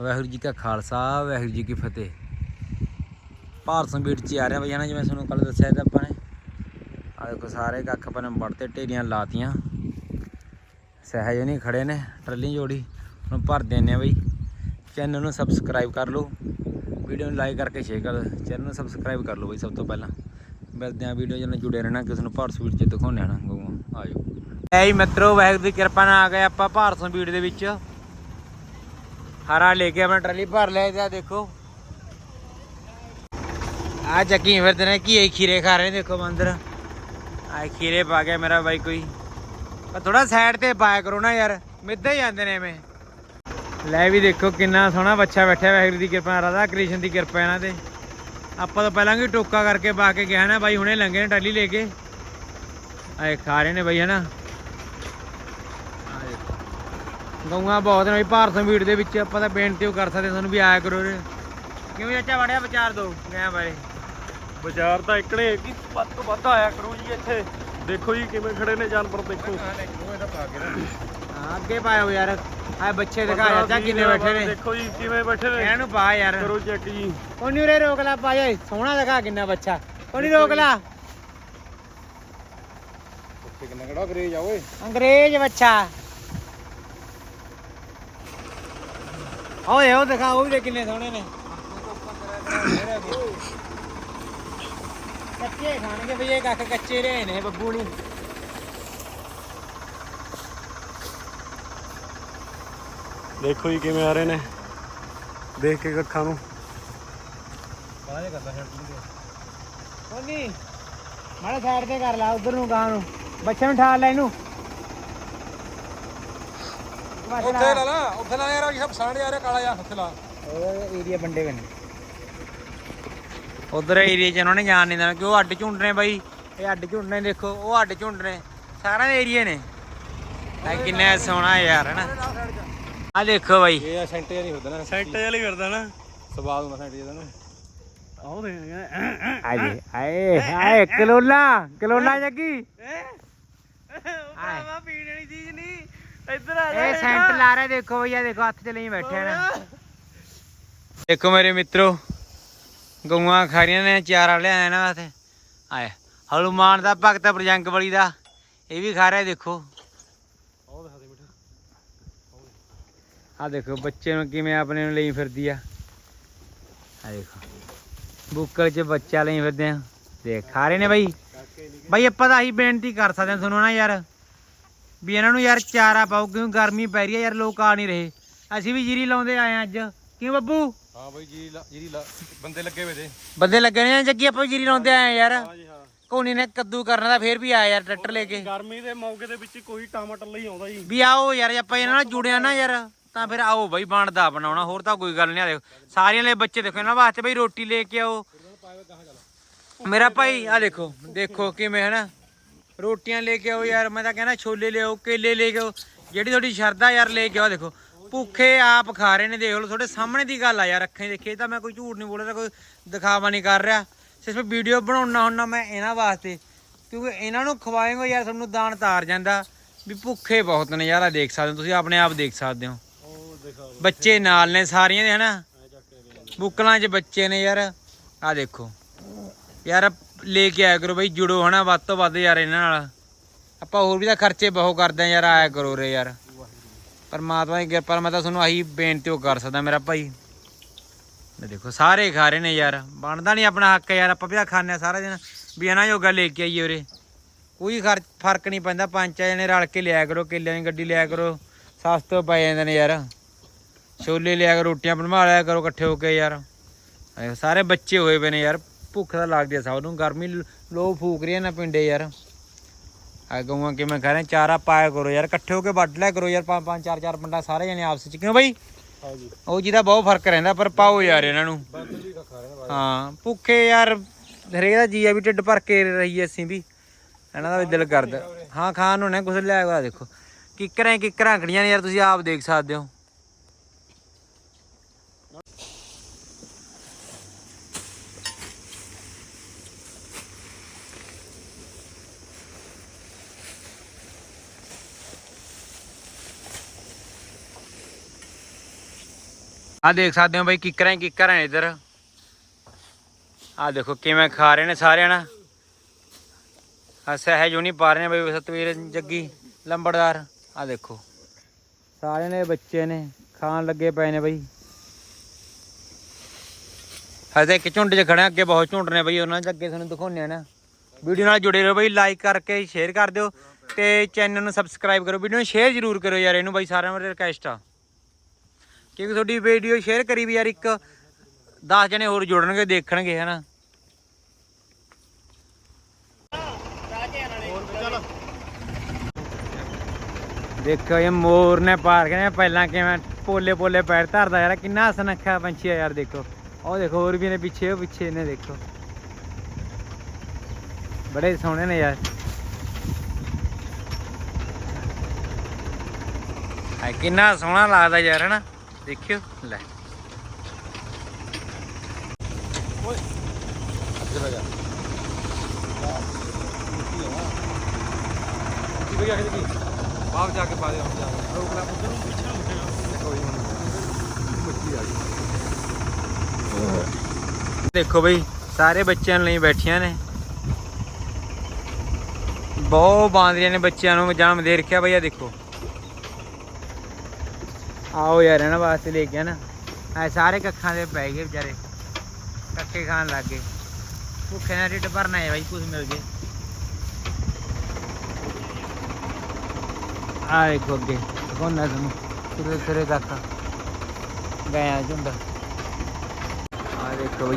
ਵਾਹਿਗੁਰੂ ਜੀ ਕਾ ਖਾਲਸਾ, ਵਾਹਿਗੁਰੂ ਜੀ ਕੀ ਫਤਿਹ। ਭਾਰਤ ਸੰਬੀੜ ਚ ਆ ਰਿਹਾ ਬਈ, ਹਨਾ, ਜਿਵੇਂ ਤੁਹਾਨੂੰ ਕੱਲ ਦੱਸਿਆ ਤਾਂ ਆਪਾਂ ਨੇ। ਆ ਦੇਖੋ ਸਾਰੇ ਕੱਖ ਆਪਾਂ ਨੇ ਵੜਤੇ ਢੇਰੀਆਂ ਲਾਤੀਆਂ। ਸਹਿਜ ਨਹੀਂ ਖੜੇ ਨੇ, ਟਰਲੀ ਜੋੜੀ। ਹੁਣ ਭਰ ਦਿੰਨੇ ਆ ਬਈ। ਚੈਨਲ ਨੂੰ ਸਬਸਕ੍ਰਾਈਬ ਕਰ ਲਓ। ਵੀਡੀਓ ਨੂੰ ਲਾਈਕ ਕਰਕੇ ਸ਼ੇਅਰ ਕਰ ਦਿਓ ਚੈਨਲ ਨੂੰ ਸਬਸਕ੍ਰਾਈਬ ਕਰ ਲਓ ਬਈ, ਸਭ ਤੋਂ ਪਹਿਲਾਂ। ਮਿਲਦੇ ਆ ਵੀਡੀਓ ਜਨਾਂ ਜੁੜੇ ਰਹਿਣਾ, ਕਿਸ ਨੂੰ ਭਾਰਤ ਸੰਬੀੜ ਚ ਦਿਖਾਉਂਦੇ ਆ ਨਾ ਗਊਆਂ ਆਜੋ। ਐ ਹੀ ਮਿੱਤਰੋ, ਵਾਹਿਗੁਰੂ ਦੀ ਕਿਰਪਾ ਨਾਲ ਆ ਗਏ ਆਪਾਂ ਭਾਰਤ ਸੰਬੀੜ ਦੇ ਵਿੱਚ। ਹਰਾ ਲੈ ਕੇ ਆਪਣਾ ਟਰਾਲੀ ਭਰ ਲਿਆ ਤੇ ਆ ਦੇਖੋ। ਆ ਚੱਕੀ ਫਿਰਦੇ ਨੇ ਕੀ ਇਹ ਖੀਰੇ ਖਾ ਰਹੇ ਦੇਖੋ ਮੰਦਰ। ਆ ਖੀਰੇ ਪਾ ਗਿਆ ਮੇਰਾ ਬਾਈ ਕੋਈ। ਪਰ ਥੋੜਾ ਸਾਈਡ ਤੇ ਪਾਇਆ ਕਰੋ ਨਾ ਯਾਰ, ਮਿੱਧੇ ਹੀ ਜਾਂਦੇ ਨੇ ਐਵੇਂ। ਲੈ ਵੀ ਦੇਖੋ ਕਿੰਨਾ ਸੋਹਣਾ ਬੱਚਾ ਬੈਠਾ ਵਾਹਿਗੁਰੂ ਦੀ ਕਿਰਪਾ ਰਾਧਾ ਕ੍ਰਿਸ਼ਨ ਦੀ ਕਿਰਪਾ ਇਹਨਾਂ ਤੇ। ਆਪਾਂ ਤਾਂ ਪਹਿਲਾਂ ਵੀ ਟੋਕਾ ਕਰਕੇ ਪਾ ਕੇ ਗਿਆ ਨਾ, ਬਾਈ ਹੁਣੇ ਲੰਗੇ ਨੇ ਟਰਾਲੀ ਲੈ ਕੇ। ਆਏ ਖਾ ਰਹੇ ਨੇ ਬਾਈ, ਹਨਾ ਆਹ ਦੇਖੋ। ਗਊਆਂ ਬਹੁਤ ਨੇ ਬਈ ਭਾਰਤ ਵੀਡ ਦੇ ਵਿੱਚ ਆਪਾਂ ਤਾਂ ਬੇਨਤੀ ਕਰ ਸਕਦੇ ਤੁਹਾਨੂੰ ਵੀ ਆਇਆ ਕਰੋ ਉਰੇ। ਕਿਵੇਂ ਚਾਚਾ ਵੜਿਆ ਵਿਚਾਰ ਦੋ ਗਿਆ ਬਾਰੇ? ਬਾਜ਼ਾਰ ਤਾਂ ਇਕਣੇ ਕਿ ਵੱਧ ਤੋਂ ਵੱਧ ਆਇਆ ਕਰੋ ਜੀ ਇੱਥੇ। ਦੇਖੋ ਜੀ ਕਿਵੇਂ ਖੜੇ ਨੇ ਜਾਨਵਰ ਦੇਖੋ। ਹਾਂ ਅੱਗੇ ਪਾਇਓ ਯਾਰ। ਆ ਬੱਚੇ ਦਿਖਾ ਚਾਚਾ ਕਿੰਨੇ ਬੈਠੇ ਨੇ। ਦੇਖੋ ਜੀ ਕਿਵੇਂ ਬੈਠੇ ਨੇ। ਇਹਨਾਂ ਪਾ ਯਾਰ। ਕਰੋ ਚੈੱਕ ਜੀ। ਕੋਨੀ ਉਰੇ ਰੋਕ ਲਾ ਪਾਇਆ ਸੋਹਣਾ ਦਿਖਾ ਕਿੰਨਾ ਬੱਚਾ। ਕੋਨੀ ਰੋਕ ਲਾ। ਉੱਥੇ ਕਿੰਨਾ ਕਿਹੜਾ ਅੰਗਰੇਜ਼ ਆ ਓਏ। ਅੰਗਰੇਜ਼ ਬੱਚਾ। ਓਏ ਉਹ ਦਿਖਾ ਉਹ ਵੀ ਦੇਖ ਕਿੰਨੇ ਸੋਹਣੇ ਨੇ। ਕੱਚੇ ਖਾਣਗੇ ਬਈ ਇਹ ਕੱਖ ਕੱਚੇ ਰਹੇ ਨੇ ਬੱਬੂ ਨਹੀਂ ਦੇਖੋ ਜੀ ਕਿਵੇਂ ਆ ਰਹੇ ਨੇ। ਦੇਖ ਕੇ ਅੱਖਾਂ ਨੂੰ। ਕੋਨੀ ਮਾੜਾ ਸਾਈਡ ਤੇ ਕਰ ਲਾ ਉਧਰ ਨੂੰ ਗਾਂ ਨੂੰ। ਬੱਚੇ ਨੂੰ ਠਾਲ ਲੈ ਇਹਨੂੰ। ਉੱਥੇ ਲਾ ਲਾ ਉੱਥੇ ਲਾ ਯਾਰ ਸਭ ਸਾਹਮਣੇ ਆ ਰਿਹਾ ਕਾਲਾ ਜਿਹਾ ਉੱਥੇ ਲਾ। ਏਰੀਆ ਬੰਡੇ ਬਣੇ। ਉਧਰ ਏਰੀਆ ਚ ਉਹਨਾਂ ਨੇ ਜਾਣ ਨਹੀਂ ਦੇਣਾ ਕਿ ਉਹ ਅੱਡ ਝੁੰਡ ਨੇ ਬਾਈ? ਇਹ ਅੱਡ ਝੁੰਡ ਨੇ ਦੇਖੋ ਉਹ ਅੱਡ ਝੁੰਡ ਨੇ। ਸਾਰਿਆਂ ਦੇ ਏਰੀਏ ਨੇ। ਆ ਕਿੰਨਾ ਸੋਹਣਾ ਯਾਰ ਹਨਾ ਆ ਦੇਖੋ ਬਾਈ। ਇਹ ਆ ਸੈਂਟਰ ਨਹੀਂ ਹੁੰਦਾ ਨਾ ਸੈਂਟਰ ਵਾਲੀ ਫਿਰਦਾ ਨਾ। ਸਵਾਦ ਹੁੰਦਾ ਸੈਂਟਰ ਜਿਹਦਾ ਨਾ। ਆਹ ਦੇ ਆਏ ਆਏ ਆਏ ਕਲੋਲਾ ਕਲੋਲਾ ਜੱਗੀ। ਭਰਾਵਾ ਪੀਣ ਵਾਲੀ ਚੀਜ਼ ਨਹੀਂ। ਇੱਧਰ ਆ ਇਹ ਸੈਂਟ ਲਾ ਰਿਹਾ ਦੇਖੋ ਭਈਆ ਦੇਖੋ ਹੱਥ ਚ ਲਈ ਬੈਠੇ ਨੇ। ਦੇਖੋ ਮੇਰੇ ਮਿੱਤਰੋ ਗਊਆਂ ਖਾ ਰਹੀਆਂ ਨੇ ਚਾਰਾ ਲਿਆਇਆ ਇਹਨਾਂ ਵਾਸਤੇ ਆਏ ਹਲੂਮਾਨ ਦਾ ਭਗਤ ਪ੍ਰਜੰਗ ਬਲੀ ਦਾ। ਇਹ ਵੀ ਖਾ ਰਿਹਾ ਦੇਖੋ। ਆ ਦੇਖੋ ਬੱਚੇ ਨੂੰ ਕਿਵੇਂ ਆਪਣੇ ਨੂੰ ਲਈ ਫਿਰਦੀ ਆ। ਆ ਦੇਖੋ ਬੁੱਕਲ 'ਚ ਬੱਚਾ ਲਈ ਫਿਰਦੇ ਆ। ਦੇਖ ਖਾ ਰਹੇ ਨੇ ਬਾਈ। ਬਾਈ ਆਪਾਂ ਤਾਂ ਆਹੀ ਬੇਨਤੀ ਕਰ ਸਕਦੇ ਆ ਤੁਹਾਨੂੰ ਨਾ ਯਾਰ। ਵੀ ਇਹਨਾਂ ਨੂੰ ਯਾਰ ਚਾਰਾ ਪਾਓ ਕਿਉਂ ਗਰਮੀ ਪੈ ਰਹੀ ਹੈ ਯਾਰ ਲੋਕ ਆ ਨਹੀਂ ਰਹੇ। ਅਸੀਂ ਵੀ ਜੀਰੀ ਲਾਉਂਦੇ ਆਏ ਆ ਅੱਜ। ਕਿਉਂ ਬੱਬੂ? ਹਾਂ ਬਾਈ ਜੀ ਜਿਹੜੀ ਬੰਦੇ ਲੱਗੇ ਹੋਏ ਤੇ। ਬੰਦੇ ਲੱਗੇ ਨੇ ਜੱਗੀ ਆਪਾਂ ਵੀ ਜੀਰੀ ਲਾਉਂਦੇ ਆਏ ਆ ਯਾਰ। ਕੋਣੀ ਨੇ ਕੱਦੂ ਕਰਨਾ ਦਾ ਫੇਰ ਵੀ ਆਇਆ ਯਾਰ ਟਰੈਕਟਰ ਲੈ ਕੇ। ਗਰਮੀ ਦੇ ਮੌਕੇ ਦੇ ਵਿੱਚ ਕੋਈ ਟਮਾਟਰ ਲਈ ਆਉਂਦਾ ਜੀ। ਵੀ ਆਓ ਯਾਰ ਜੇ ਆਪਾਂ ਇਹਨਾਂ ਨਾਲ ਜੁੜਿਆ ਨਾ ਯਾਰ ਤਾਂ ਫਿਰ ਆਓ ਬਈ ਬਣਦਾ ਬਣਾਉਣਾ ਹੋਰ ਤਾਂ ਕੋਈ ਗੱਲ ਨਹੀਂ ਆ ਦੇਖੋ। ਸਾਰਿਆਂ ਲਈ ਬੱਚੇ ਦੇਖੋ ਇਹਨਾਂ ਵਾਸਤੇ ਬਈ ਰੋਟੀ ਲੈ ਕੇ ਆਓ। ਮੇਰਾ ਭਾਈ ਆ ਦੇਖੋ ਦੇਖੋ ਕਿਵੇਂ ਹੈ ਨਾ। ਰੋਟੀਆਂ ਲੈ ਕੇ ਆਓ ਯਾਰ, ਮੈਂ ਤਾਂ ਕਹਿੰਦਾ ਛੋਲੇ ਲਿਆਓ, ਕੇਲੇ ਲੈ ਕੇ ਆਓ। ਜਿਹੜੀ ਤੁਹਾਡੀ ਸ਼ਰਧਾ ਯਾਰ, ਲੈ ਕੇ ਆਓ ਦੇਖੋ। ਭੁੱਖੇ ਆਪ ਖਾ ਰਹੇ ਨੇ, ਦੇਖ ਲਓ, ਤੁਹਾਡੇ ਸਾਹਮਣੇ ਦੀ ਗੱਲ ਆ ਯਾਰ, ਅੱਖਾਂ ਦੇਖੇ ਤਾਂ ਮੈਂ ਕੋਈ ਝੂਠ ਨਹੀਂ ਬੋਲ ਰਿਹਾ ਕੋਈ ਦਿਖਾਵਾ ਨਹੀਂ ਕਰ ਰਿਹਾ। ਸਿਰਫ ਵੀਡੀਓ ਬਣਾਉਣਾ ਹੁੰਦਾ ਮੈਂ ਇਹਨਾਂ ਵਾਸਤੇ, ਕਿਉਂਕਿ ਇਹਨਾਂ ਨੂੰ ਖਵਾਏਗਾ ਯਾਰ ਤੁਹਾਨੂੰ ਦਾਨ ਤਾਰ ਜਾਂਦਾ। ਵੀ ਭੁੱਖੇ ਬਹੁਤ ਨੇ ਯਾਰ ਆ ਦੇਖ ਸਕਦੇ ਹੋ ਤੁਸੀਂ, ਆਪਣੇ ਆਪ ਦੇਖ ਸਕਦੇ ਹੋ। ਬੱਚੇ ਨਾਲ ਨੇ ਸਾਰੀਆਂ ਦੇ, ਹਨਾ? ਐ ਬੁੱਕਲਾਂ 'ਚ ਬੱਚੇ ਨੇ ਯਾਰ ਆ ਦੇਖੋ। ਯਾਰ ਲੈ ਕੇ ਆਇਆ ਕਰੋ ਬਈ, ਜੁੜੋ ਹਨਾ, ਵੱਧ ਤੋਂ ਵੱਧ ਯਾਰ ਇਹਨਾਂ ਨਾਲ। ਆਪਾਂ ਹੋਰ ਵੀ ਤਾਂ ਖਰਚੇ ਬਹੁਤ ਕਰਦੇ ਆ ਯਾਰ, ਆਇਆ ਕਰੋ ਰੇ ਯਾਰ। ਪਰਮਾਤਮਾ ਦੀ ਕਿਰਪਾ ਨਾਲ ਮੈਂ ਤਾਂ ਤੁਹਾਨੂੰ ਆਹੀ ਬੇਨਤੀ ਉਹ ਕਰ ਸਕਦਾ ਮੇਰਾ ਭਾਈ। ਇਹ ਦੇਖੋ, ਸਾਰੇ ਖਾ ਰਹੇ ਨੇ ਯਾਰ। ਬਣਦਾ ਨਹੀਂ ਆਪਣਾ ਹੱਕ ਯਾਰ, ਆਪਾਂ ਵੀ ਤਾਂ ਖਾਂਦੇ ਆ ਸਾਰਾ ਦਿਨ। ਵੀ ਇਹਨਾਂ ਜੋਗਾ ਲੈ ਕੇ ਆਈਏ ਉਰੇ। ਕੋਈ ਖਰਚ ਫ਼ਰਕ ਨਹੀਂ ਪੈਂਦਾ, ਪੰਜ ਜਣੇ ਰਲ ਕੇ ਲਿਆ ਕਰੋ, ਕਿੱਲਿਆਂ ਦੀ ਗੱਡੀ ਲਿਆ ਕਰੋ। ਸਸਤੇ ਪੈ ਜਾਂਦੇ ਨੇ ਯਾਰ। ਛੋਲੇ ਲਿਆ ਕਰੋ, ਰੋਟੀਆਂ ਬਣਵਾ ਲਿਆ ਕਰੋ ਇਕੱਠੇ ਹੋ ਕੇ ਯਾਰ। ਸਾਰੇ ਬੱਚੇ ਹੋਏ ਪਏ ਨੇ ਯਾਰ। ਭੁੱਖ ਤਾਂ ਲੱਗਦੀ ਆ ਸਭ ਨੂੰ ਗਰਮੀ ਲ- ਫੂਕ ਰਹੀ ਹੈ ਨਾ ਪਿੰਡੇ ਯਾਰ। ਆ ਗਊਆਂ ਕਿਵੇਂ ਖਾ ਰਹੇ ਚਾਰਾ ਪਾਇਆ ਕਰੋ ਯਾਰ ਇਕੱਠੇ ਹੋ ਕੇ ਵੱਢ ਲਿਆ ਕਰੋ ਯਾਰ ਪੰਜ ਪੰਜ ਚਾਰ ਚਾਰ ਪਿੰਡਾਂ ਸਾਰੇ ਜਣੇ ਆਪਸ ਵਿੱਚ ਕਿਉਂ ਬਈ? ਉਹ ਜਿਹਦਾ ਬਹੁਤ ਫ਼ਰਕ ਰਹਿੰਦਾ ਪਰ ਪਾਓ ਯਾਰ ਇਹਨਾਂ ਨੂੰ। ਹਾਂ ਭੁੱਖੇ ਯਾਰ ਹਰੇਕ ਦਾ ਜੀ ਆ ਵੀ ਢਿੱਡ ਭਰ ਕੇ ਰਹੀ ਅਸੀਂ ਵੀ। ਇਹਨਾਂ ਦਾ ਵੀ ਦਿਲ ਕਰਦਾ। ਹਾਂ ਖਾਣ ਨੂੰ ਨਾ ਕੁਛ ਲਿਆ ਹੋਇਆ ਦੇਖੋ। ਕਿੱਕਰਾਂ ਕਿੱਕਰਾਂ ਖੜੀਆਂ ਨੇ ਯਾਰ ਤੁਸੀਂ ਆਪ ਦੇਖ ਸਕਦੇ ਹੋ। ਆ ਦੇਖ ਸਕਦੇ ਹੋ ਬਾਈ, ਕਿੱਕਰਾਂ ਹੀ ਕਿੱਕਰਾਂ ਨੇ ਇੱਧਰ। ਆ ਦੇਖੋ ਕਿਵੇਂ ਖਾ ਰਹੇ ਨੇ ਸਾਰਿਆਂ ਨਾ। ਆ ਸਹਿਜ ਨਹੀਂ ਪਾ ਰਹੇ ਨੇ ਬਈ ਸਤਵੀਰ ਜੱਗੀ, ਲੰਬੜਦਾਰ। ਆ ਦੇਖੋ। ਸਾਰਿਆਂ ਦੇ ਬੱਚੇ ਨੇ, ਖਾਣ ਲੱਗੇ ਪਏ ਨੇ ਬਾਈ। ਹਜੇ ਇੱਕ ਝੁੰਡ 'ਚ ਖੜੇ ਅੱਗੇ ਬਹੁਤ ਝੁੰਡ ਨੇ ਬਈ, ਉਹਨਾਂ 'ਚ ਅੱਗੇ ਤੁਹਾਨੂੰ ਦਿਖਾਉਂਦੇ ਆ ਨਾ। ਵੀਡੀਓ ਨਾਲ ਜੁੜੇ ਰਹੋ ਬਈ ਲਾਈਕ ਕਰਕੇ ਸ਼ੇਅਰ ਕਰ ਦਿਓ ਤੇ ਚੈਨਲ ਨੂੰ ਸਬਸਕ੍ਰਾਈਬ ਕਰੋ। ਵੀਡੀਓ ਨੂੰ ਸ਼ੇਅਰ ਜ਼ਰੂਰ ਕਰੋ ਯਾਰ, ਇਹਨੂੰ ਬਾਈ ਸਾਰਿਆਂ ਨੂੰ ਰਿਕਵੈਸਟ ਆ। ਕਿਉਂਕਿ ਤੁਹਾਡੀ ਵੀਡੀਓ ਸ਼ੇਅਰ ਕਰੀ ਵੀ ਯਾਰ ਇੱਕ 10 ਜਣੇ ਹੋਰ ਜੁੜਨਗੇ, ਦੇਖਣਗੇ, ਹਨਾ? ਦੇਖੋ ਇਹ ਮੋਰ ਨੇ ਪਾਰ ਕੇ ਪਹਿਲਾਂ ਕਿਵੇਂ ਪੋਲੇ ਪੋਲੇ ਪੈਰ ਧਰਦਾ, ਯਾਰ ਕਿੰਨਾ ਸੁਨੱਖਾ ਪੰਛੀ ਆ ਯਾਰ, ਦੇਖੋ। ਉਹ ਦੇਖੋ, ਹੋਰ ਵੀ ਨੇ ਪਿੱਛੇ, ਉਹ ਪਿੱਛੇ ਨੇ, ਦੇਖੋ। ਬੜੇ ਸੋਹਣੇ ਨੇ ਯਾਰ। ਕਿੰਨਾ ਸੋਹਣਾ ਲੱਗਦਾ ਯਾਰ, ਹਨਾ? ਦੇਖਿਓ ਲੈ। ਜਾ। ਕੇ ਪਾ ਦੇ ਹੁਣ ਜਾ ਰੋਕ ਲੈ ਉਧਰ ਨੂੰ ਪਿੱਛੇ ਨੂੰ ਕੋਈ ਦੇਖੋ ਬਈ ਸਾਰੇ ਬੱਚਿਆਂ ਲਈ ਬੈਠੀਆਂ ਨੇ। ਬਹੁਤ ਬਾਂਦਰੀਆਂ ਨੇ ਬੱਚਿਆਂ ਨੂੰ ਜਨਮ ਦੇ ਰੱਖਿਆ ਬਈ ਆ ਦੇਖੋ। ਆਓ ਯਾਰ, ਇਹਨਾਂ ਵਾਸਤੇ ਲੈ ਕੇ ਨਾ। ਆ ਸਾਰੇ ਕੱਖਾਂ ਦੇ ਪੈ ਗਏ ਵਿਚਾਰੇ। ਕੱਖੇ ਖਾਣ ਲੱਗ ਗਏ। ਭੁੱਖੇ ਨਾਲ ਢਿੱਡ ਭਰਨਾ ਹੈ ਬਾਈ ਕੁਝ ਮਿਲ ਜੇ। ਆ ਦੇਖੋ ਅੱਗੇ ਕੋਨਾ ਤੁਹਾਨੂੰ। ਸਿਰੇ ਸਿਰੇ ਤੱਕ। ਗਿਆ ਝੁੰਡ। ਆ ਦੇਖੋ ਬਈ।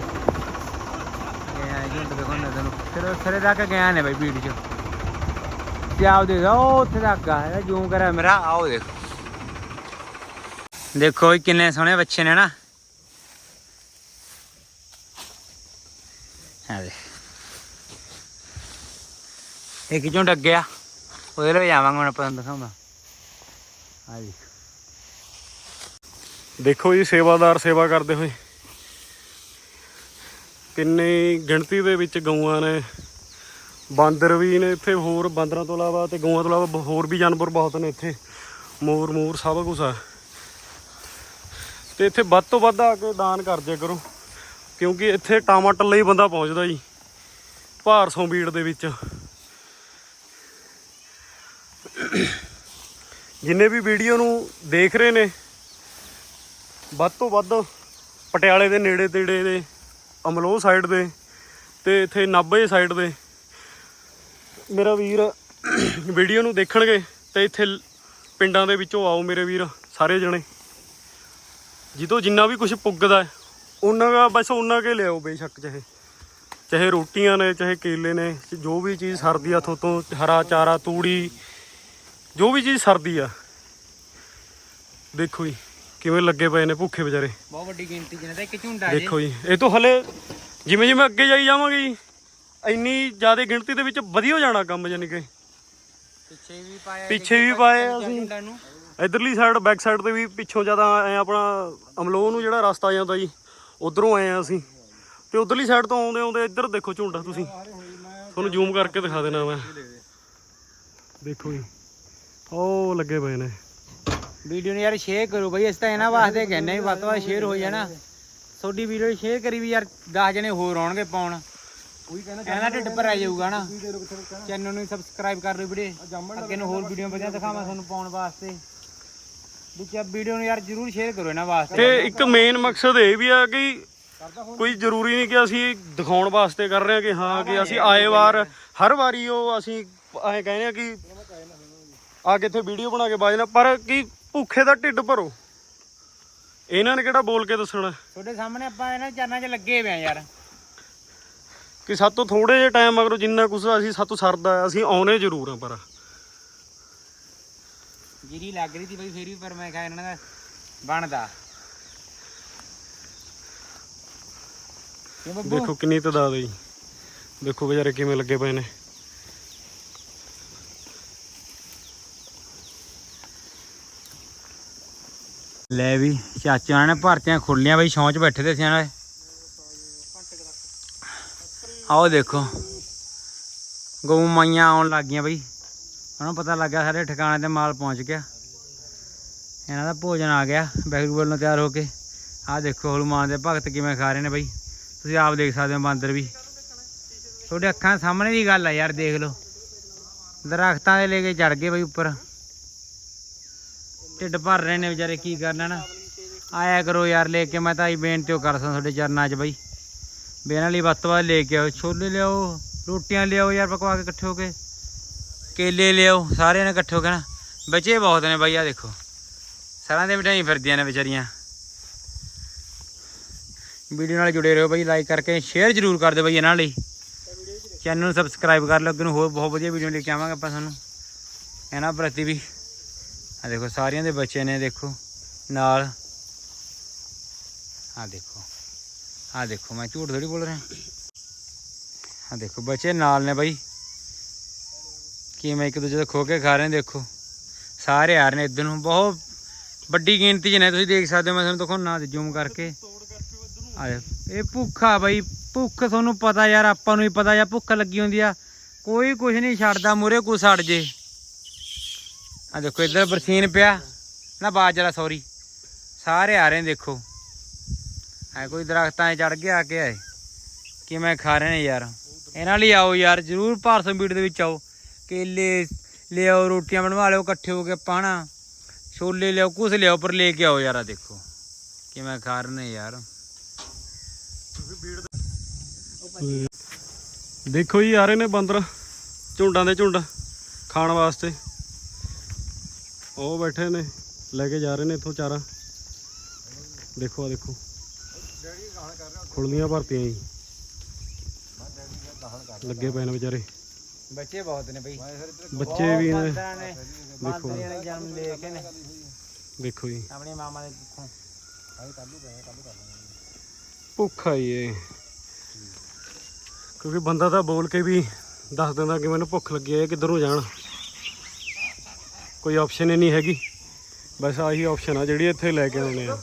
ਗਿਆ ਝੁੰਡ ਦੇਖੋ ਨਾ ਤੁਹਾਨੂੰ। ਸਿਰੇ ਸਿਰੇ ਤੱਕ ਗਿਆ ਨੇ ਬਈ ਭੀੜ ਚ। ਤੇ ਆਓ ਦੇਖੋ ਉੱਥੇ ਤੱਕ ਆ। ਇਹਦਾ ਜ਼ੂਮ ਕਰਿਆ ਮੇਰਾ। ਆਓ ਦੇਖੋ। ਦੇਖੋ ਜੀ ਕਿੰਨੇ ਸੋਹਣੇ ਬੱਚੇ ਨੇ ਨਾ। ਆ ਦੇ ਇੱਕ ਝੁੰਡ ਅੱਗੇ ਉਹਦੇ ਲਈ ਜਾਵਾਂਗੇ ਹੁਣ ਆਪਾਂ ਤੁਹਾਨੂੰ ਦਿਖਾਉਂਦਾ। ਆ ਜੀ। ਦੇਖੋ ਜੀ, ਸੇਵਾਦਾਰ ਸੇਵਾ ਕਰਦੇ ਹੋਏ। ਕਿੰਨੀ ਗਿਣਤੀ ਦੇ ਵਿੱਚ ਗਊਆਂ ਨੇ। ਬਾਂਦਰ ਵੀ ਨੇ ਇੱਥੇ, ਹੋਰ ਬਾਂਦਰਾਂ ਤੋਂ ਇਲਾਵਾ ਤੇ ਗਊਆਂ ਤੋਂ ਇਲਾਵਾ ਹੋਰ ਵੀ ਜਾਨਵਰ ਬਹੁਤ ਨੇ ਇੱਥੇ। ਮੋਰ ਮੋਰ ਸਭ ਕੁਝ ਆ। ਤੇ ਇੱਥੇ ਵੱਧ ਤੋਂ ਵੱਧ ਆ ਕੇ ਦਾਨ ਕਰ ਦਿਆ ਕਰੋ। ਕਿਉਂਕਿ ਇੱਥੇ ਟਮਾਟਰ ਲਈ ਬੰਦਾ ਪਹੁੰਚਦਾ ਜੀ ਭਾਰਸੋਂ ਬੀੜ ਦੇ ਵਿੱਚ। ਜਿੰਨੇ ਵੀ ਵੀਡੀਓ ਨੂੰ ਦੇਖ ਰਹੇ ਨੇ, ਵੱਧ ਤੋਂ ਵੱਧ ਪਟਿਆਲੇ ਦੇ ਨੇੜੇ ਤੇੜੇ ਦੇ, ਅਮਲੋਹ ਸਾਈਡ ਦੇ ਤੇ ਇੱਥੇ ਨਾਭੇ ਸਾਈਡ ਦੇ। ਮੇਰਾ ਵੀਰ ਵੀਡੀਓ ਨੂੰ ਦੇਖਣਗੇ ਤੇ ਇੱਥੇ ਪਿੰਡਾਂ ਦੇ ਵਿੱਚੋਂ ਆਓ ਮੇਰੇ ਵੀਰ, ਸਾਰੇ ਜਣੇ। ਜਿੱਦੋਂ ਜਿੰਨਾ ਵੀ ਕੁਝ ਪੁੱਗਦਾ ਹੈ, ਉਹਨਾਂ ਦਾ ਬਸ ਉਹਨਾਂ ਕੇ ਲਿਆਓ ਬੇਸ਼ੱਕ ਚਾਹੇ ਚਾਹੇ ਰੋਟੀਆਂ ਨੇ ਚਾਹੇ ਕੇਲੇ ਨੇ ਜੋ ਵੀ ਚੀਜ਼ ਸਰਦੀ ਆ ਤੋਂ ਹਰਾ ਚਾਰਾ ਤੂੜੀ ਜੋ ਵੀ ਚੀਜ਼ ਸਰਦੀ ਆ ਦੇਖੋ ਜੀ ਕਿਵੇਂ ਲੱਗੇ ਪਏ ਨੇ ਭੁੱਖੇ ਵਿਚਾਰੇ ਬਹੁਤ ਵੱਡੀ ਗਿਣਤੀ ਚ ਨੇ ਤਾਂ ਇੱਕ ਝੁੰਡਾ ਦੇਖੋ ਜੀ ਇਹ ਤੋਂ ਹਲੇ ਜਿਵੇਂ ਜਿਵੇਂ ਅੱਗੇ ਜਾਈ ਜਾਵਾਂਗੇ ਜੀ ਇੰਨੀ ਜ਼ਿਆਦਾ ਗਿਣਤੀ ਦੇ ਵਿੱਚ ਵਧੀਆ ਜਾਣਾ ਕੰਮ ਜਾਨੀ ਕਿ ਪਿੱਛੇ ਵੀ ਪਾਇਆ ਪਿੱਛੇ ਵੀ ਪਾਏ ਆ ਅਸੀਂ ਇਧਰਲੀ ਸਾਈਡ ਬੈਕ ਸਾਈਡ ਤੇ ਵੀ ਪਿੱਛੋਂ ਜ਼ਿਆਦਾ ਐ ਆਪਣਾ ਅਮਲੋਹ ਨੂੰ ਜਿਹੜਾ ਰਸਤਾ ਜਾਂਦਾ ਜੀ ਉਧਰੋਂ ਆਏ ਆ ਅਸੀਂ। ਤੇ ਉਧਰਲੀ ਸਾਈਡ ਤੋਂ ਆਉਂਦੇ ਆਉਂਦੇ ਇੱਧਰ ਦੇਖੋ ਝੁੰਡਾ ਤੁਸੀਂ। ਤੁਹਾਨੂੰ ਜ਼ੂਮ ਕਰਕੇ ਦਿਖਾ ਦੇਣਾ ਮੈਂ। ਦੇਖੋ ਜੀ। ਉਹ ਲੱਗੇ ਪਏ ਨੇ। ਵੀਡੀਓ ਨੂੰ ਯਾਰ ਸ਼ੇਅਰ ਕਰੋ ਬਈ ਇਸ ਤਾਂ ਇਹਨਾਂ ਵਾਸਤੇ ਕਹਿੰਦੇ ਵੀ ਵੱਧ ਤੋਂ ਵੱਧ ਸ਼ੇਅਰ ਹੋ ਜਾਣਾ। ਤੁਹਾਡੀ ਵੀਡੀਓ ਸ਼ੇਅਰ ਕਰੀ ਵੀ ਯਾਰ 10 ਜਣੇ ਹੋਰ ਆਉਣਗੇ ਪਾਉਣ। ਇਹਨਾਂ ਢਿੱਡ ਭਰਿਆ ਜਾਊਗਾ ਨਾ। ਚੈਨਲ ਨੂੰ ਸਬਸਕ੍ਰਾਈਬ ਕਰ ਲਓ ਵੀਡੀਓ। ਅੱਗੇ ਨੂੰ ਹੋਰ ਵੀਡੀਓ ਵਧੀਆ ਦਿਖਾਵਾਂ ਤੁਹਾਨੂੰ ਪਾਉਣ ਵਾਸਤੇ। ਵਿੱਚ ਵੀਡੀਓ ਨੂੰ ਯਾਰ ਜਰੂਰ ਸ਼ੇਅਰ ਕਰੋ ਇਹਨਾਂ ਵਾਸਤੇ। ਤੇ ਇੱਕ ਮੇਨ ਮਕਸਦ ਇਹ ਵੀ ਆ ਕਿ ਕੋਈ ਜ਼ਰੂਰੀ ਨਹੀਂ ਕਿ ਅਸੀਂ ਦਿਖਾਉਣ ਵਾਸਤੇ ਕਰ ਰਹੇ ਹਾਂ ਕਿ ਹਾਂ ਕਿ ਅਸੀਂ ਆਏ ਵਾਰ ਹਰ ਵਾਰੀ ਉਹ ਅਸੀਂ ਐਂ ਕਹਿੰਦੇ ਆ ਕਿ ਆ ਕੇ ਇੱਥੇ ਵੀਡੀਓ ਬਣਾ ਕੇ ਬਾਜਣਾ ਪਰ ਕੀ ਭੁੱਖੇ ਦਾ ਢਿੱਡ ਭਰੋ। ਇਹਨਾਂ ਨੇ ਕਿਹੜਾ ਬੋਲ ਕੇ ਦੱਸਣਾ? ਤੁਹਾਡੇ ਸਾਹਮਣੇ ਆਪਾਂ ਇਹਨਾਂ ਚਰਨਾਂ 'ਚ ਲੱਗੇ ਹੋਏ ਆ ਯਾਰ। ਕਿ ਸਾਤੋਂ ਥੋੜੇ ਜਿਹੇ ਟਾਈਮ ਮਗਰੋਂ ਜਿੰਨਾ ਕੁਛ ਅਸੀਂ ਸਾਤੋਂ ਸਰਦਾ ਅਸੀਂ ਆਉਣੇ ਜ਼ਰੂਰ ਆ ਪਰ। ਗਿਰੀ ਲੱਗ ਰਹੀ ਸੀ ਬਈ ਫੇਰ ਵੀ ਪਰ ਮੈਂ ਕਿਹਾ ਇਹਨਾਂ ਦਾ ਬਣਦਾ। ਬੱਬੂ? ਦੇਖੋ ਕਿੰਨੀ ਤਦਾਦ ਹੈ ਜੀ। ਦੇਖੋ ਵਿਚਾਰੇ ਕਿਵੇਂ ਲੱਗੇ ਪਏ ਨੇ। ਲੈ ਵੀ ਚਾਚਾ ਨੇ ਭਰਤੀਆਂ ਖੁੱਲੀਆਂ ਬਈ ਛੌਂਚ ਬੈਠੇ ਤੇ ਸੀ ਆਓ ਦੇਖੋ। ਗਊ ਮਾਈਆਂ ਆਉਣ ਲੱਗ ਗਈਆਂ ਬਈ। ਉਹਨੂੰ ਪਤਾ ਲੱਗਾ ਸਾਰੇ ਠਿਕਾਣੇ ਤੇ ਮਾਲ ਪਹੁੰਚ ਗਿਆ। ਇਹਨਾਂ ਦਾ ਭੋਜਨ ਆ ਗਿਆ ਬੈਗਰੂ ਵੱਲੋਂ ਤਿਆਰ ਹੋ ਕੇ। ਆਹ ਦੇਖੋ ਹਨੂਮਾਨ ਦੇ ਭਗਤ ਕਿਵੇਂ ਖਾ ਰਹੇ ਨੇ ਬਈ। ਤੁਸੀਂ ਆਪ ਦੇਖ ਸਕਦੇ ਹੋ ਬਾਂਦਰ ਵੀ। ਤੁਹਾਡੇ ਅੱਖਾਂ ਸਾਹਮਣੇ ਦੀ ਗੱਲ ਆ ਯਾਰ, ਦੇਖ ਲਓ। ਦਰਖਤਾਂ ਦੇ ਲੈ ਕੇ ਚੜ ਗਏ ਬਈ ਉੱਪਰ। ਢਿੱਡ ਭਰ ਰਹੇ ਨੇ ਵਿਚਾਰੇ, ਕੀ ਕਰਨਾ ਨਾ ਆਇਆ ਕਰੋ ਯਾਰ, ਲੈ ਕੇ ਮੈਂ ਤਾਂ ਹੀ ਬੇਨਤੀ ਓ ਕਰਦਾ ਤੁਹਾਡੇ ਚਰਨਾਂ 'ਚ ਬਈ। ਬੇਨਾਂ ਲਈ ਵੱਧ ਤੋਂ ਵੱਧ ਲੈ ਕੇ ਆਓ, ਛੋਲੇ ਲਿਆਓ, ਰੋਟੀਆਂ ਲਿਆਓ ਯਾਰ, ਪਕਵਾ ਕੇ ਇਕੱਠੇ ਹੋ ਕੇ। ਕੇਲੇ ਲਿਆਓ, ਸਾਰਿਆਂ ਨੇ ਇਕੱਠੇ ਹੋ ਕੇ ਨਾ। ਬੱਚੇ ਬਹੁਤ ਨੇ ਬਾਈ ਆ ਦੇਖੋ। ਸਾਰਿਆਂ ਦੇ ਮਿਠਾਈ ਫਿਰਦੀਆਂ ਨੇ ਵਿਚਾਰੀਆਂ। ਵੀਡੀਓ ਨਾਲ ਜੁੜੇ ਰਹੋ ਬਾਈ ਲਾਈਕ ਕਰਕੇ ਸ਼ੇਅਰ ਜ਼ਰੂਰ ਕਰ ਦਿਓ ਬਾਈ ਇਹਨਾਂ ਲਈ। ਚੈਨਲ ਨੂੰ ਸਬਸਕ੍ਰਾਈਬ ਕਰ ਲਓ, ਅੱਗੇ ਨੂੰ ਹੋਰ ਬਹੁਤ ਵਧੀਆ ਵੀਡੀਓ ਲੈ ਕੇ ਆਵਾਂਗੇ ਆਪਾਂ ਤੁਹਾਨੂੰ। ਇਹਨਾਂ ਪ੍ਰਤੀ ਵੀ। ਆ ਦੇਖੋ, ਸਾਰਿਆਂ ਦੇ ਬੱਚੇ ਨੇ ਦੇਖੋ, ਨਾਲ। ਆ ਦੇਖੋ ਆ ਦੇਖੋ, ਮੈਂ ਝੂਠ ਥੋੜੀ ਬੋਲ ਰਿਹਾ। ਆ ਦੇਖੋ, ਬੱਚੇ ਨਾਲ ਨੇ ਬਾਈ। ਕਿਵੇਂ ਇੱਕ ਦੂਜੇ ਤੋਂ ਖੋ ਕੇ ਖਾ ਰਹੇ ਨੇ ਦੇਖੋ। ਸਾਰੇ ਆ ਰਹੇ ਨੇ ਇੱਧਰ ਨੂੰ। ਬਹੁਤ ਵੱਡੀ ਗਿਣਤੀ 'ਚ ਨੇ, ਤੁਸੀਂ ਦੇਖ ਸਕਦੇ ਹੋ, ਮੈਂ ਤੁਹਾਨੂੰ ਦਿਖਾਉਣਾ ਜ਼ੂਮ ਕਰਕੇ। ਆ ਦੇਖੋ। ਇਹ ਭੁੱਖਾ ਬਾਈ, ਭੁੱਖ ਤੁਹਾਨੂੰ ਪਤਾ ਯਾਰ, ਆਪਾਂ ਨੂੰ ਹੀ ਪਤਾ ਜਾਂ ਭੁੱਖ ਲੱਗੀ ਹੁੰਦੀ ਆ। ਕੋਈ ਕੁਝ ਨਹੀਂ ਛੱਡਦਾ ਮੂਰੇ ਕੁਛ ਛੱਡ ਜੇ। ਆ ਦੇਖੋ, ਇੱਧਰ ਬਰਸੀਨ ਪਿਆ। ਨਾ ਬਾਜਰਾ ਸੌਰੀ ਸਾਰੇ ਆ ਰਹੇ ਨੇ, ਦੇਖੋ। ਐ ਕੋਈ ਦਰਖਤਾਂ 'ਚ ਚੜ ਕੇ ਆ ਕੇ ਆਏ। ਕਿਵੇਂ ਖਾ ਰਹੇ ਨੇ ਯਾਰ। ਇਹਨਾਂ ਲਈ ਆਓ ਯਾਰ, ਜਰੂਰ ਭਾਰਸੋਂ ਬੀੜ ਦੇ ਵਿੱਚ ਆਓ। ਕੇਲੇ ਲਿਆਓ, ਰੋਟੀਆਂ ਬਣਵਾ ਲਿਓ ਇਕੱਠੇ ਹੋ ਕੇ ਪਾਣਾ ਛੋਲੇ ਲਿਆਓ, ਕੁਛ ਲਿਆਓ, ਪਰ ਲੈ ਕੇ ਆਓ ਯਾਰ ਦੇਖੋ, ਕਿਵੇਂ ਖਾ ਰਹੇ ਨੇ ਯਾਰ। ਦੇਖੋ ਜੀ, ਆ ਰਹੇ ਨੇ ਬਾਂਦਰ, ਝੁੰਡਾਂ ਦੇ ਝੁੰਡ, ਖਾਣ ਵਾਸਤੇ। ਉਹ ਬੈਠੇ ਨੇ, ਲੈ ਕੇ ਜਾ ਰਹੇ ਨੇ ਇੱਥੋਂ ਚਾਰਾ। ਦੇਖੋ ਆ ਦੇਖੋ। ਖੁਰਲੀਆਂ ਭਰਤੀਆਂ ਜੀ। ਲੱਗੇ ਪਏ ਨੇ ਵਿਚਾਰੇ। ਬੱਚੇ ਬਹੁਤ ਨੇ ਬਈ। ਬੱਚੇ ਵੀ ਨੇ। ਜਨਮ ਲੈ ਕੇ ਨੇ। ਦੇਖੋ ਜੀ। ਆਪਣੇ ਮਾਮਾ ਦੇ ਪਿੱਛੋਂ। ਭੁੱਖ ਆਈ ਏ। ਕਿਉਂਕਿ ਬੰਦਾ ਤਾਂ ਬੋਲ ਕੇ ਵੀ ਦੱਸ ਦਿੰਦਾ ਕਿ ਮੈਨੂੰ ਭੁੱਖ ਲੱਗੀ ਹੈ ਕਿੱਧਰੋਂ ਜਾਣ। ਕੋਈ ਆਪਸ਼ਨ ਹੀ ਨਹੀਂ ਹੈਗੀ। ਬਸ ਆਹੀ ਆਪਸ਼ਨ ਆ ਜਿਹੜੀ ਇੱਥੇ ਲੈ ਕੇ ਆਉਣੇ ਆ।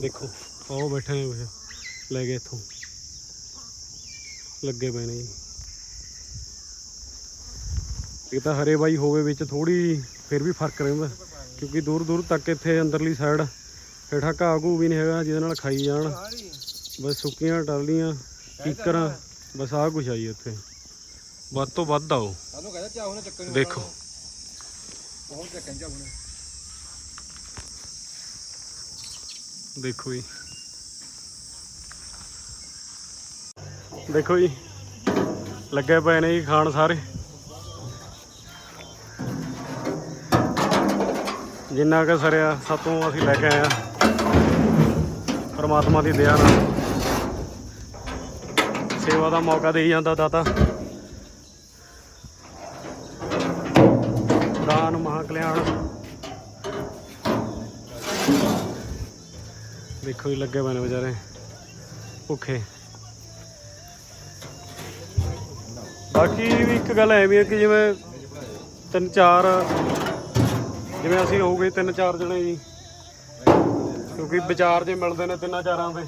ਦੇਖੋ ਉਹ ਬੈਠੇ ਨੇ ਲੈ ਗਏ ਇੱਥੋਂ। ਲੱਗੇ ਪਏ ਨੇ ਜੀ। ਇਹ ਤਾਂ ਹਰੇ ਬਾਈ ਹੋਵੇ ਵਿੱਚ ਥੋੜੀ ਫਿਰ ਵੀ ਫ਼ਰਕ ਰਹਿੰਦਾ ਕਿਉਂਕਿ ਦੂਰ ਦੂਰ ਤੱਕ ਇੱਥੇ ਅੰਦਰਲੀ ਸਾਈਡ ਹੇਠਾਂ ਘਾਹ ਘੂ ਵੀ ਨਹੀਂ ਹੈਗਾ ਜਿਹਦੇ ਨਾਲ ਖਾਈ ਜਾਣ। ਬਸ ਸੁੱਕੀਆਂ ਟਾਲੀਆਂ ਕੀਕਰਾਂ ਬਸ ਆਹ ਕੁਛ ਆਈ ਇੱਥੇ। ਵੱਧ ਤੋਂ ਵੱਧ ਆਓ। ਸਾਨੂੰ ਕਹਿੰਦਾ ਚਾਹੋ ਨਾ ਚੱਕਰ ਦੇਖੋ ਬਹੁਤ ਚੱਕਣ ਚਾਹੋ ਨਾ ਦੇਖੋ ਜੀ। ਦੇਖੋ ਜੀ। ਲੱਗੇ ਪਏ ਨੇ ਜੀ ਖਾਣ ਸਾਰੇ। ਜਿੰਨਾ ਕੁ ਸਰਿਆ ਸਾਤੋਂ ਅਸੀਂ ਲੈ ਕੇ ਆਏ ਆ। ਪਰਮਾਤਮਾ ਦੀ ਦਇਆ ਨਾਲ। ਸੇਵਾ ਦਾ ਮੌਕਾ ਦੇਈ ਜਾਂਦਾ ਦਾਤਾ। ਦਾਨ ਮਹਾ ਕਲਿਆਣ ਦੇਖੋ ਜੀ, ਲੱਗੇ ਪਏ ਨੇ ਵਿਚਾਰੇ। ਭੁੱਖੇ। ਬਾਕੀ ਵੀ ਇੱਕ ਗੱਲ ਐ ਵੀ ਹੈ ਕਿ ਜਿਵੇਂ ਤਿੰਨ ਚਾਰ ਜਿਵੇਂ ਅਸੀਂ ਹੋ ਗਏ ਤਿੰਨ ਚਾਰ ਜਣੇ ਜੀ। ਕਿਉਂਕਿ ਵਿਚਾਰ ਜੇ ਮਿਲਦੇ ਨੇ ਤਿੰਨਾਂ ਚਾਰਾਂ ਦੇ।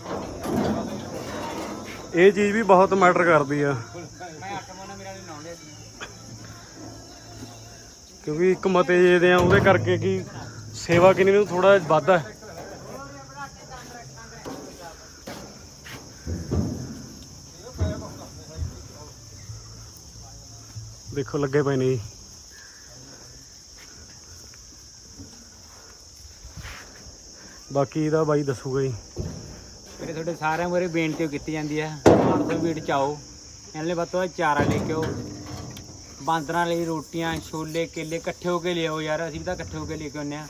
ਇਹ ਚੀਜ਼ ਵੀ ਬਹੁਤ ਮੈਟਰ ਕਰਦੀ ਆ। ਕਿਉਂਕਿ ਇੱਕ ਮਤੇ ਜੇ ਦੇ ਆ, ਉਹਦੇ ਕਰਕੇ ਕਿ ਸੇਵਾ ਕਿੰਨੀ ਨੂੰ ਥੋੜਾ ਵੱਧ ਹੈ ਦੇਖੋ, ਲੱਗੇ ਪਏ ਨੇ ਜੀ। ਬਾਕੀ ਇਹਦਾ ਬਾਈ ਦੱਸੂਗਾ ਜੀ। ਮੇਰੇ ਤੁਹਾਡੇ ਸਾਰਿਆਂ ਬਾਰੇ ਬੇਨਤੀ ਕੀਤੀ ਜਾਂਦੀ ਹੈ ਭਾਰਸੋਂ ਬੀੜ ਚ ਆਓ। ਇਹਨਾਂ ਲਈ ਵੱਧ ਤੋਂ ਵੱਧ ਚਾਰਾ ਲੈ ਕੇ ਆਓ। ਬਾਂਦਰਾਂ ਲਈ ਰੋਟੀਆਂ, ਛੋਲੇ, ਕੇਲੇ ਇਕੱਠੇ ਹੋ ਕੇ ਲਿਆਓ ਯਾਰ। ਅਸੀਂ ਵੀ ਤਾਂ ਇਕੱਠੇ ਹੋ ਕੇ ਲੈ ਕੇ ਆਉਂਦੇ ਆ।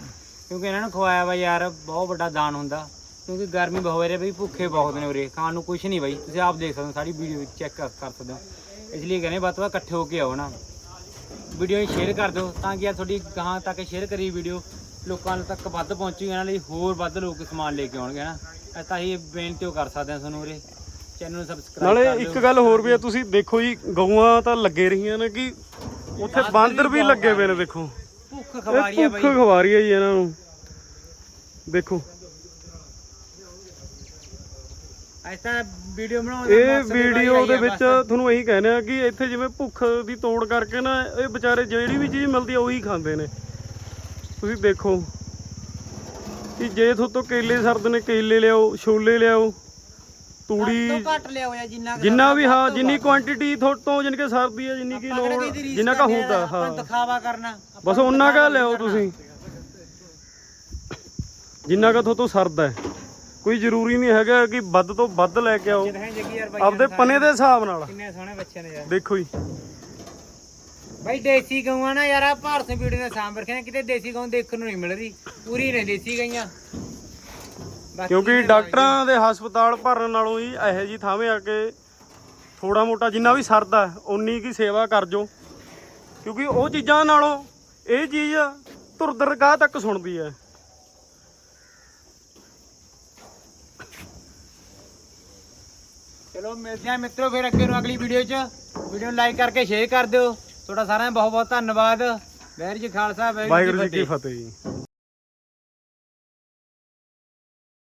ਕਿਉਂਕਿ ਇਹਨਾਂ ਨੂੰ ਖਵਾਇਆ ਵਾ ਯਾਰ, ਬਹੁਤ ਵੱਡਾ ਦਾਨ ਹੁੰਦਾ। ਕਿਉਂਕਿ ਗਰਮੀ ਬਹੁਤ ਹੋ ਰਹੀ ਹੈ ਬਈ, ਭੁੱਖੇ ਬਹੁਤ ਨੇ ਉਰੇ। ਖਾਣ ਨੂੰ ਕੁਝ ਨਹੀਂ ਬਈ। ਤੁਸੀਂ ਆਪ ਦੇਖ ਸਕਦੇ ਹੋ, ਸਾਰੀ ਵੀਡੀਓ ਚੈੱਕ ਕਰ ਸਕਦੇ ਹੋ। ਇਸ ਲਈ ਕਹਿੰਦੇ ਵੱਧ ਤੋਂ ਵੱਧ ਇਕੱਠੇ ਹੋ ਕੇ ਆਓ ਨਾ। ਵੀਡੀਓ ਸ਼ੇਅਰ ਕਰ ਦਿਓ ਤਾਂ ਕਿ ਯਾਰ ਤੁਹਾਡੀ ਗਾਹਾਂ ਤੱਕ ਸ਼ੇਅਰ ਕਰੀ ਵੀਡੀਓ। ਲੋਕਾਂ ਤੱਕ ਵੱਧ ਪਹੁੰਚੂ ਇਹਨਾਂ ਲਈ ਹੋਰ ਵੱਧ ਲੋਕ ਸਮਾਨ ਲੈ ਕੇ ਆਉਣਗੇ ਨਾ। ਇਹ ਤਾਂ ਹੀ ਬੇਨਤੀ ਓ ਕਰ ਸਕਦੇ ਹਾਂ ਤੁਹਾਨੂੰ ਉਰੇ। ਚੈਨਲ ਨੂੰ ਸਬਸਕ੍ਰਾਈਬ ਨਾਲੇ ਕਰ ਇੱਕ ਗੱਲ ਹੋਰ ਵੀ ਆ ਤੁਸੀਂ ਦੇਖੋ ਜੀ ਗਊਆਂ ਤਾਂ ਲੱਗੇ ਰਹੀਆਂ ਨੇ ਕਿ ਉੱਥੇ ਬਾਂਦਰ ਵੀ ਲੱਗੇ ਪਏ ਨੇ ਦੇਖੋ। ਭੁੱਖ ਖਵਾਰੀ ਆ ਭੁੱਖ ਬਈ। ਖਵਾ ਰਹੀ ਹੈ ਜੀ ਇਹਨਾਂ ਨੂੰ। ਦੇਖੋ। ਐਸਾ ਵੀਡੀਓ ਬਣਾਉਣ ਦਾ ਇਹ ਮਕਸਦ ਹੀ ਬਾਈ ਵੀਡੀਓ ਦੇ ਆ ਵਿੱਚ ਬਸ। ਤੁਹਾਨੂੰ ਇਹੀ ਕਹਿੰਦੇ ਆ ਕਿ ਇੱਥੇ ਜਿਵੇਂ ਭੁੱਖ ਦੀ ਤੋੜ ਕਰਕੇ ਨਾ ਇਹ ਵਿਚਾਰੇ ਜਿਹੜੀ ਵੀ ਚੀਜ਼ ਮਿਲਦੀ ਆ ਉਹੀ ਖਾਂਦੇ ਨੇ। ਤੁਸੀਂ ਦੇਖੋ ਕਿ ਜੇ ਤੁਹਾਤੋਂ ਕੇਲੇ ਸਰਦੇ ਨੇ ਕੇਲੇ ਲਿਆਓ ਛੋਲੇ ਲਿਆਓ ਤੂੜੀ ਤੋਂ ਘੱਟ ਲਿਆ ਹੋਇਆ ਜਿੰਨਾ ਕੁ ਜਿੰਨਾ ਵੀ ਹਾਂ ਤੋਂ ਜਿੰਨੀ। ਕੁਆਂਟੀਟੀ ਤੁਹਾਤੋਂ ਜਿੰਨੀ ਕਿ ਸਰਦੀ ਹੈ ਜਿੰਨੀ ਕੀ ਲੋੜ ਜਿੰਨਾ ਕਾ ਹੁੰਦਾ ਹਾਂ। ਦਿਖਾਵਾ ਕਰਨਾ। ਬਸ ਉਹਨਾਂ ਕਾ ਲਿਆਓ। ਤੁਸੀਂ। ਜਿੰਨਾ ਕਾ ਤੁਹਾਤੋਂ ਸਰਦਾ ਹੈ। ਕੋਈ ਜ਼ਰੂਰੀ ਨਹੀਂ ਹੈਗਾ ਕਿ ਵੱਧ ਤੋਂ ਵੱਧ ਲੈ ਕੇ ਆਓ। ਆਪਦੇ ਪਨੇ ਦੇ ਹਿਸਾਬ ਨਾਲ। ਕਿੰਨੇ ਸੋਹਣੇ ਬੱਚੇ ਨੇ ਯਾਰ। ਦੇਖੋ ਜੀ। ਬਾਈ ਦੇਸੀ ਗਊਆਂ ਨਾ ਯਾਰ ਆ ਭਾਰਤ ਵੀਡੀਓ ਦੇ ਸਾਹਮਣੇ ਰੱਖਿਆ ਕਿਤੇ ਦੇਸੀ ਗਊ ਦੇਖਣ ਨੂੰ ਨਹੀਂ ਮਿਲ ਰਹੀ ਪੂਰੀ ਨੇ ਦੇਸੀ ਗਈਆਂ। ਬਾਕੀ ਕਿਉਂਕਿ ਡਾਕਟਰਾਂ ਦੇ ਹਸਪਤਾਲ ਭਰਨ ਨਾਲੋਂ ਹੀ ਇਹੋ ਜੀ ਥਾਵੇਂ ਆ ਕੇ ਥੋੜਾ ਮੋਟਾ ਜਿੰਨਾ ਵੀ ਸਰਦਾ ਉਨੀ ਕੀ ਸੇਵਾ ਕਰ ਜੋ। ਕਿਉਂਕਿ ਉਹ ਚੀਜ਼ਾਂ ਨਾਲੋਂ ਇਹ ਚੀਜ਼ ਤੁਰਦਰਗਾਹ ਤੱਕ ਸੁਣਦੀ ਹੈ। ਚਲੋ ਮਿਲਦੇ ਆ ਮਿੱਤਰੋ ਫਿਰ ਅੱਗੇ ਨੂੰ ਅਗਲੀ ਵੀਡੀਓ 'ਚ। ਵੀਡੀਓ ਨੂੰ ਲਾਈਕ ਕਰਕੇ ਸ਼ੇਅਰ ਕਰ ਦਿਓ। ਤੁਹਾਡਾ ਸਾਰਿਆਂ ਦਾ ਬਹੁਤ ਬਹੁਤ ਧੰਨਵਾਦ। ਵੈਰੀ ਜੀ ਖਾਲਸਾ ਵਾਹਿਗੁਰੂ ਜੀ ਕੀ ਫਤਿਹ ਜੀ।